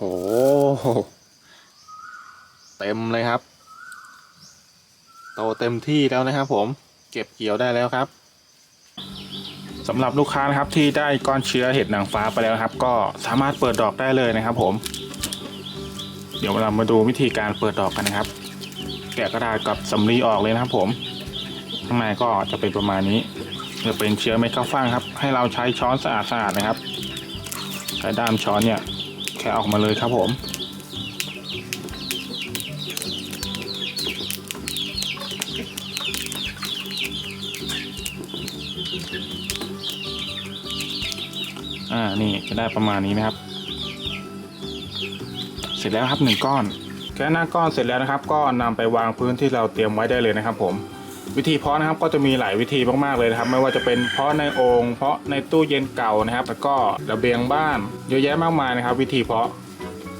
โห เต็มเลยครับ โตเต็มที่แล้วนะครับผม เก็บเกี่ยวได้แล้วครับสำหรับลูกค้านะครับที่ได้ก้อนเชื้อเห็ดนางฟ้าไปแล้วครับ ก็สามารถเปิดดอกได้เลยนะครับ ผม เดี๋ยวเรามาดูวิธีการเปิดดอกกันนะครับ แกะกระดาษกับสำลีออกเลยนะครับ ผมข้างในก็จะเป็นประมาณนี้จะเป็นเชื้อเม็ดข้าวฟ่างครับ ให้เราใช้ช้อนสะอาดๆนะครับใช้ด้ามช้อนเนี่ย แค่ออกมาเลยครับผมอ่านี่จะได้ประมาณนี้นะครับ เสร็จแล้วครับหนึ่งก้อนแค่หน้าก้อนเสร็จแล้วนะครับ ก็นำไปวางพื้นที่เราเตรียมไว้ได้เลยนะครับผม วิธีเพาะนะครับก็จะมีหลายวิธีมากๆเลยนะครับ ไม่ว่าจะเป็นเพาะในโองค์เพาะในตู้เย็นเก่านะครับ แล้วก็ระเบียงบ้านเยอะแยะมากมายนะครับ วิธีเพาะ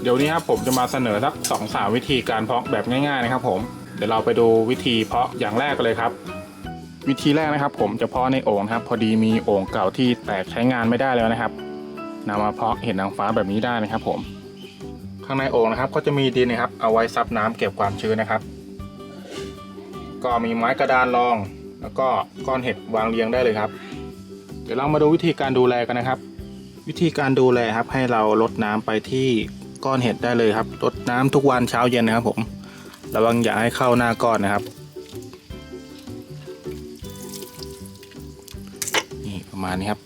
เดี๋ยวนี้ครับผมจะมาเสนอสักสองสามวิธีการเพาะแบบง่าย ๆนะครับ ผมเดี๋ยวเราไปดูวิธีเพาะอย่างแรกกันเลยครับ วิธีแรกนะครับ ผมจะเพาะในโอ่งครับ พอดีมีโอ่งเก่าที่แตกใช้งานไม่ได้แล้วนะครับนำมาเพาะเห็ดนางฟ้าแบบนี้ได้นะครับ ผม ข้างในโอ่งนะครับ ก็จะมีดินนะครับ เอาไว้ซับน้ำเก็บความชื้นนะครับ ก็มีไม้กระดานรอง แล้วก็ก้อนเห็ดวางเรียงได้เลยครับ เดี๋ยวเรามาดูวิธีการดูแลกันนะครับ วิธีการดูแลครับให้เราลดน้ำไปที่ก้อนเห็ดได้เลยครับลดน้ำทุกวันเช้าเย็นนะครับ ผม ระวังอย่าให้เข้าหน้าก้อนนะครับนี่ประมาณนี้ครับ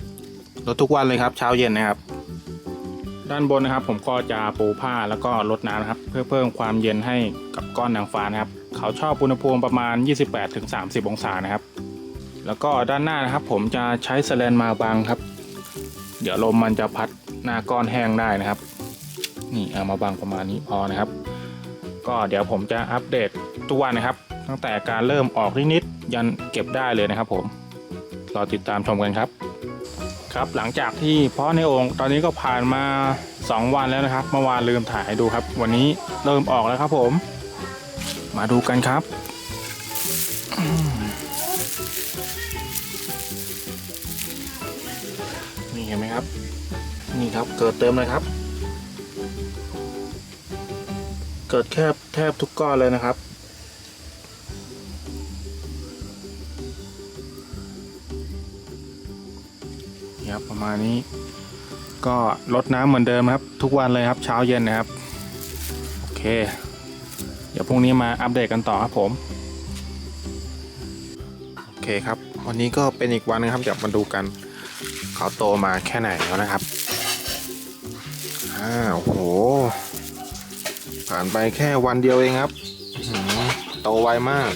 ลดทุกวันเลยครับเช้าเย็นนะครับ ด้านบนนะครับ ผมก็จะปูผ้าแล้วก็ลดน้ำนะครับ เพื่อเพิ่มความเย็นให้กับก้อนนางฟ้านะครับ เขาชอบอุณหภูมิประมาณ 28-30 องศานะครับ แล้วก็ด้านหน้านะครับ ผมจะใช้สแลนมาบังครับ เดี๋ยวลมมันจะพัดหน้าก้อนแห้งได้นะครับ นี่เอามาบังประมาณนี้พอนะครับ ก็เดี๋ยวผมจะอัปเดตทุกวันนะครับ ตั้งแต่การเริ่มออกนิดๆยันเก็บได้เลยนะครับ ผมรอติดตามชมกันครับ ครับหลังจากที่เพาะในโอ่งตอนนี้ก็ผ่านมา 2 วันแล้วนะครับเมื่อวานลืมถ่ายให้ดูครับ วันนี้เริ่มออกแล้วครับผม มาดูกันครับ นี่เห็นไหมครับ นี่ครับเกิดเต็มเลยครับ เกิดแคบแทบทุกก้อนเลยนะครับ นี่ครับประมาณนี้ ก็ลดน้ำเหมือนเดิมครับ ทุกวันเลยครับเช้าเย็นนะครับ โอเค เดี๋ยวพรุ่งนี้มาอัปเดตกันต่อครับผมโอเคครับ วันนี้ก็เป็นอีกวันนึงครับเดี๋ยวมาดูกันเขาโตมาแค่ไหนแล้วนะครับอ้าวโห ผ่านไปแค่วันเดียวเองครับโตไวมาก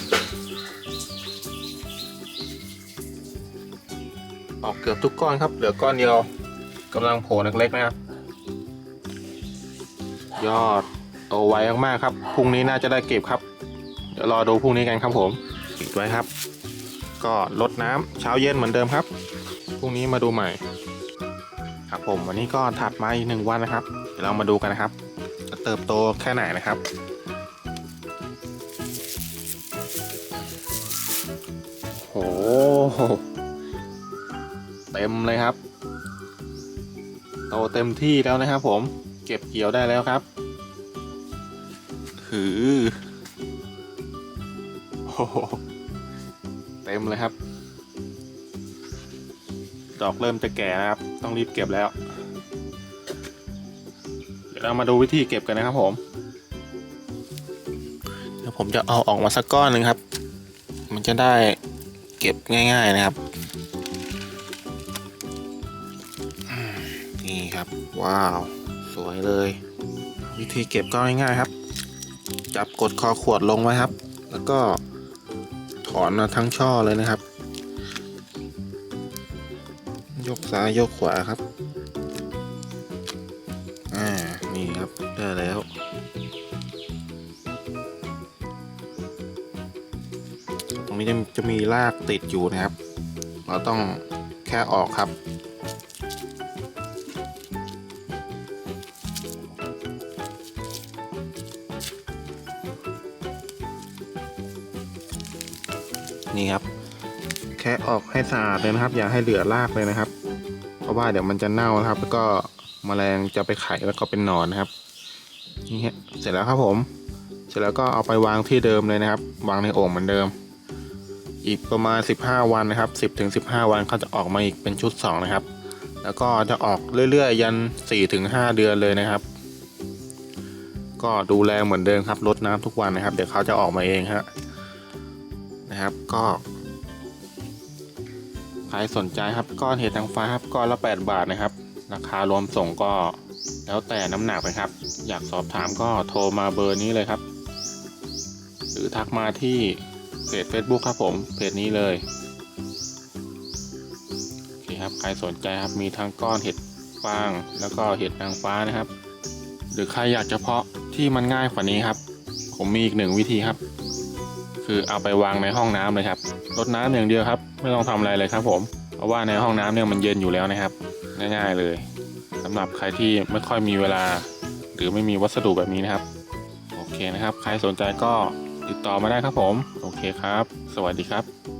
ออกเกือบทุกก้อนครับ เหลือก้อนเดียวกำลังโผล่เล็กๆนะครับ ยอดโตไวมากๆครับพรุ่งนี้น่าจะได้เก็บครับ เดี๋ยวรอดูพรุ่งนี้กันครับผมปิดไว้ครับ ก็ลดน้ำเช้าเย็นเหมือนเดิมครับพรุ่งนี้มาดูใหม่ ครับผมวันนี้ก็ถัดมาอีกหนึ่งวันนะครับ เดี๋ยวเรามาดูกันนะครับ จะเติบโตแค่ไหนนะครับโห เต็มเลยครับ โตเต็มที่แล้วนะครับผม เก็บเกี่ยวได้แล้วครับ หือโอ้โหเต็มเลยครับ ดอกเริ่มจะแก่นะครับ ต้องรีบเก็บแล้ว เดี๋ยวเรามาดูวิธีเก็บกันนะครับผม เดี๋ยวผมจะเอาออกมาสักก้อนหนึ่งครับ มันจะได้เก็บง่าย ๆนะครับ นี่ครับ ว้าว สวยเลย วิธีเก็บก็ง่ายๆครับ จับกดคอขวดลงไว้ครับ แล้วก็ถอนมาทั้งช่อเลยนะครับ ยกซ้ายยกขวาครับอ่านี่ครับได้แล้วตรงนี้จะจะมีรากติดอยู่นะครับ เราต้องแค่ออกครับ นี่ครับ แค่ออกให้สะอาดเลยนะครับ อย่าให้เหลือรากเลยนะครับ เพราะว่าเดี๋ยวมันจะเน่านะครับ แล้วก็แมลงจะไปไข่แล้วก็เป็นหนอนนะครับนี่ฮะเสร็จแล้วครับผม เสร็จแล้วก็เอาไปวางที่เดิมเลยนะครับ วางในโอ่งเหมือนเดิม อีกประมาณ 15 วันนะครับ 10ถึง15 วันเขาจะออกมาอีกเป็นชุด 2 นะครับ แล้วก็จะออกเรื่อยๆ ยัน4ถึง5เดือนเลยนะครับ ก็ดูแลเหมือนเดิมครับรดน้ำทุกวันนะครับ เดี๋ยวเขาจะออกมาเองฮะ นะครับ ก็ใครสนใจครับก้อนเห็ดนางฟ้าครับก้อนละ8บาทนะครับ ราคารวมส่งก็แล้วแต่น้ำหนักนะครับ อยากสอบถามก็โทรมาเบอร์นี้เลยครับ หรือทักมาที่เพจ Facebook ครับผมเพจนี้เลยโอเคครับใครสนใจครับมีทั้งก้อนเห็ดฟางแล้วก็เห็ดนางฟ้านะครับ หรือใครอยากจะเพาะที่มันง่ายกว่านี้ครับ ผมมีอีกหนึ่งวิธีครับ คือเอาไปวางในห้องน้ำเลยครับรดน้ำอย่างเดียวครับ ไม่ต้องทำอะไรเลยครับ ผมเพราะว่าในห้องน้ำเนี่ยมันเย็นอยู่แล้วนะครับ ง่ายๆเลยสำหรับใครที่ไม่ค่อยมีเวลา หรือไม่มีวัสดุแบบนี้นะครับ โอเคนะครับ ใครสนใจก็ติดต่อมาได้ครับผม โอเคครับ สวัสดีครับ